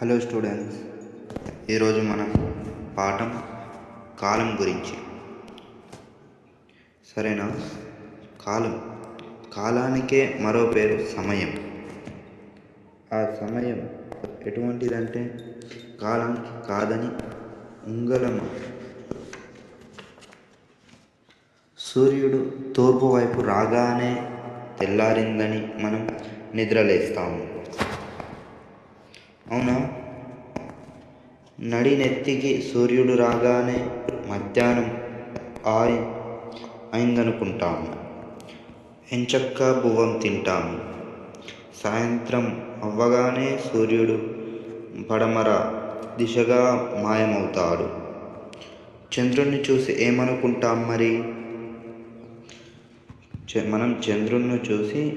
Hello students ఈరోజు మనం పాఠం కాలం గురించి. సరేనా? కాలం. కాలానికే మరో పేరు సమయం. ఆ సమయం ఎటువంటిదంటే కాలానికి కాదని ఉంగలమ. సూర్యుడు తూర్పు వైపు రాగానే తెల్లారిందని మనం నిద్రలేస్తాము. అవునా? నడినెత్తికి సూర్యుడు రాగానే మధ్యాహ్నం ఆయి అయిందనుకుంటాము. ఎంచక్క బువ్వం తింటాము. సాయంత్రం అవ్వగానే సూర్యుడు పడమర దిశగా మాయమవుతాడు. చంద్రుణ్ణి చూసి ఏమనుకుంటాం మరి? చ- మనం చంద్రుణ్ణి చూసి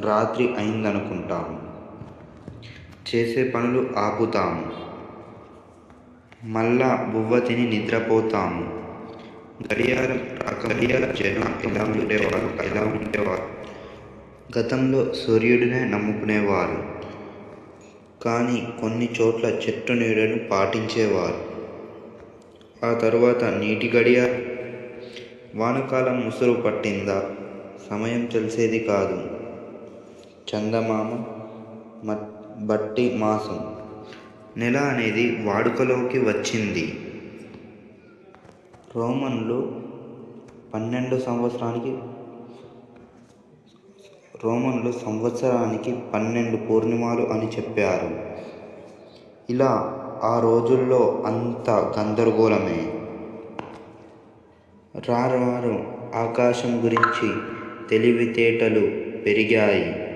రాత్రి అయిందనుకుంటాము. చేసే పనులు ఆపుతాము. మళ్ళా బువ్వ తిని నిద్రపోతాము. గడియారం రాక గడియారం జనం ఎలా ఉండేవారు? ఎలా ఉండేవారు? గతంలో సూర్యుడినే నమ్ముకునేవారు. కానీ కొన్ని చోట్ల చెట్టు నీడను పాటించేవారు. ఆ తరువాత నీటి గడియారం. వానకాలం ముసురు పట్టిందా? సమయం తెలిసేది కాదు. చందమామ మ- బట్టి మాసం. నెల అనేది వాడుకలోకి వచ్చింది. రోమన్లు పన్నెండు సంవత్సరానికి రోమన్లు సంవత్సరానికి పన్నెండు పూర్ణిమాలు అని చెప్పారు. ఇలా ఆ రోజుల్లో అంత గందరగోళమే. రారు ఆకాశం గురించి తెలివితేటలు పెరిగాయి.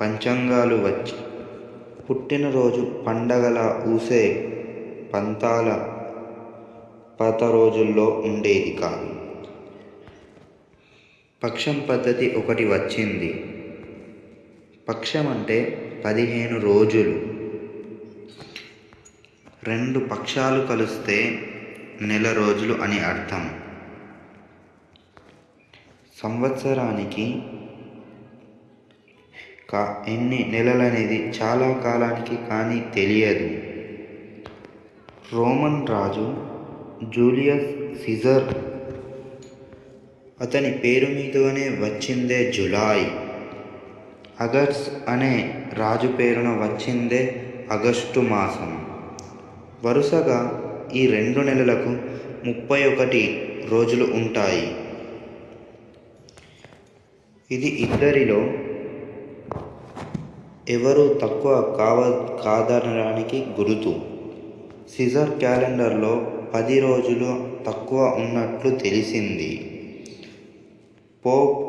పంచాంగాలు వచ్చి పుట్టినరోజు పండగల ఊసే పంతాల పాత రోజుల్లో ఉండేది కాదు. పక్షం పద్ధతి ఒకటి వచ్చింది. పక్షం అంటే పదిహేను రోజులు. రెండు పక్షాలు కలిస్తే నెల రోజులు అని అర్థం. సంవత్సరానికి కా ఎన్ని నెలలనేది చాలా కాలానికి కానీ తెలియదు. రోమన్ రాజు జూలియస్ సిజర్ అతని పేరు మీదనే వచ్చిందే జులై. అగస్ట్ అనే రాజు పేరున వచ్చిందే ఆగస్టు మాసం. వరుసగా ఈ రెండు నెలలకు ముప్పై ఒకటి రోజులు ఉంటాయి. ఇది ఇద్దరిలో ఎవరు తక్కువ కావ కాదనడానికి గురుతు. సిజర్ క్యాలెండర్లో పది రోజులు తక్కువ ఉన్నట్లు తెలిసింది. పోప్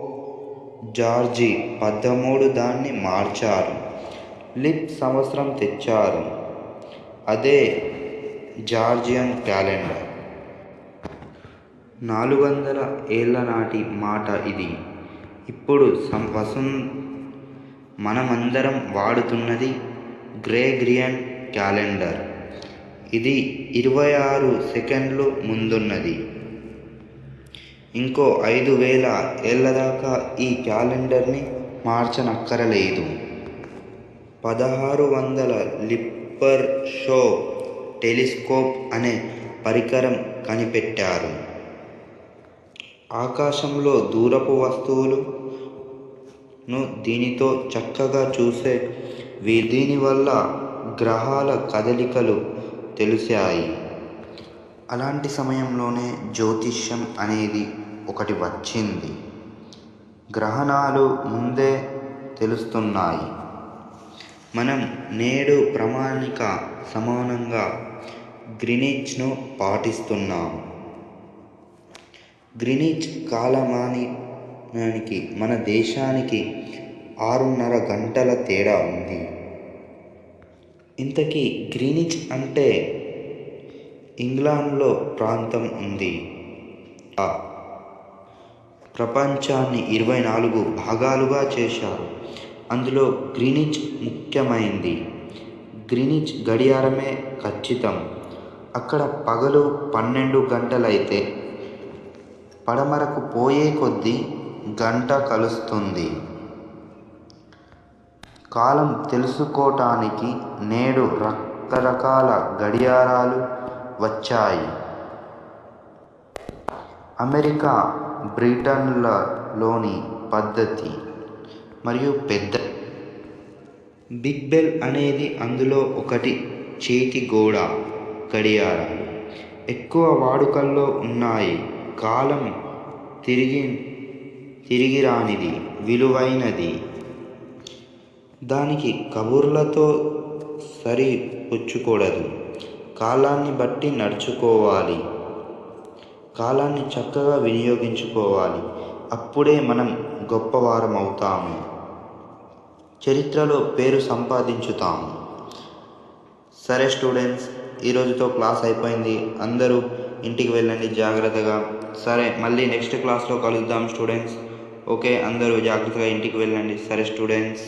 జార్జి పదమూడు దాన్ని మార్చారు. లిప్ సంవత్సరం తెచ్చారు. అదే జార్జియన్ క్యాలెండర్. నాలుగు వందల ఏళ్ళ నాటి మాట ఇది. ఇప్పుడు సం వసంత మనమందరం వాడుతున్నది గ్రేగ్రియన్ క్యాలెండర్. ఇది ఇరవై ఆరు సెకండ్లు ముందున్నది. ఇంకో ఐదు వేల ఏళ్ళ దాకా ఈ క్యాలెండర్ని మార్చనక్కరలేదు. పదహారు వందల లిప్పర్ షో టెలిస్కోప్ అనే పరికరం కనిపెట్టారు. ఆకాశంలో దూరపు వస్తువులు ను దీనితో చక్కగా చూసే వీ- దీనివల్ల గ్రహాల కదలికలు తెలిసాయి అలాంటి సమయంలోనే జ్యోతిష్యం అనేది ఒకటి వచ్చింది. గ్రహణాలు ముందే తెలుస్తున్నాయి. మనం నేడు ప్రామాణిక సమానంగా గ్రినిచ్ను పాటిస్తున్నాం. గ్రినిచ్ దానికి మన దేశానికి ఆరున్నర గంటల తేడా ఉంది. ఇంతకీ గ్రీనిచ్ అంటే ఇంగ్లాండ్లో ప్రాంతం ఉంది. ఆ ప్రపంచాన్ని ఇరవై నాలుగు భాగాలుగా చేశారు. అందులో గ్రీనిచ్ ముఖ్యమైంది. గ్రీనిచ్ గడియారమే ఖచ్చితం. అక్కడ పగలు పన్నెండు గంటలైతే పడమరకు పోయే కొద్దీ గంట కలుస్తుంది. కాలం తెలుసుకోటానికి నేడు రకరకాల గడియారాలు వచ్చాయి. అమెరికా బ్రిటన్లలోని పద్ధతి మరియు పెద్ద బిగ్ బెల్ అనేది అందులో ఒకటి చేతి గోడ గడియారాలు. ఎక్కువ వాడుకల్లో ఉన్నాయి. కాలం తిరిగి తిరిగిరానిది విలువైనది. దానికి కబుర్లతో సరి పుచ్చుకూడదు కాలాన్ని బట్టి నడుచుకోవాలి. కాలాన్ని చక్కగా వినియోగించుకోవాలి. అప్పుడే మనం గొప్పవారం అవుతాము చరిత్రలో పేరు సంపాదించుతాము. సరే స్టూడెంట్స్ ఈరోజుతో క్లాస్ అయిపోయింది. అందరూ ఇంటికి వెళ్ళండి జాగ్రత్తగా. సరే మళ్ళీ నెక్స్ట్ క్లాస్లో కలుద్దాం స్టూడెంట్స్. ఓకే అందరూ జాగ్రత్తగా ఇంటికి వెళ్ళండి. సరే స్టూడెంట్స్.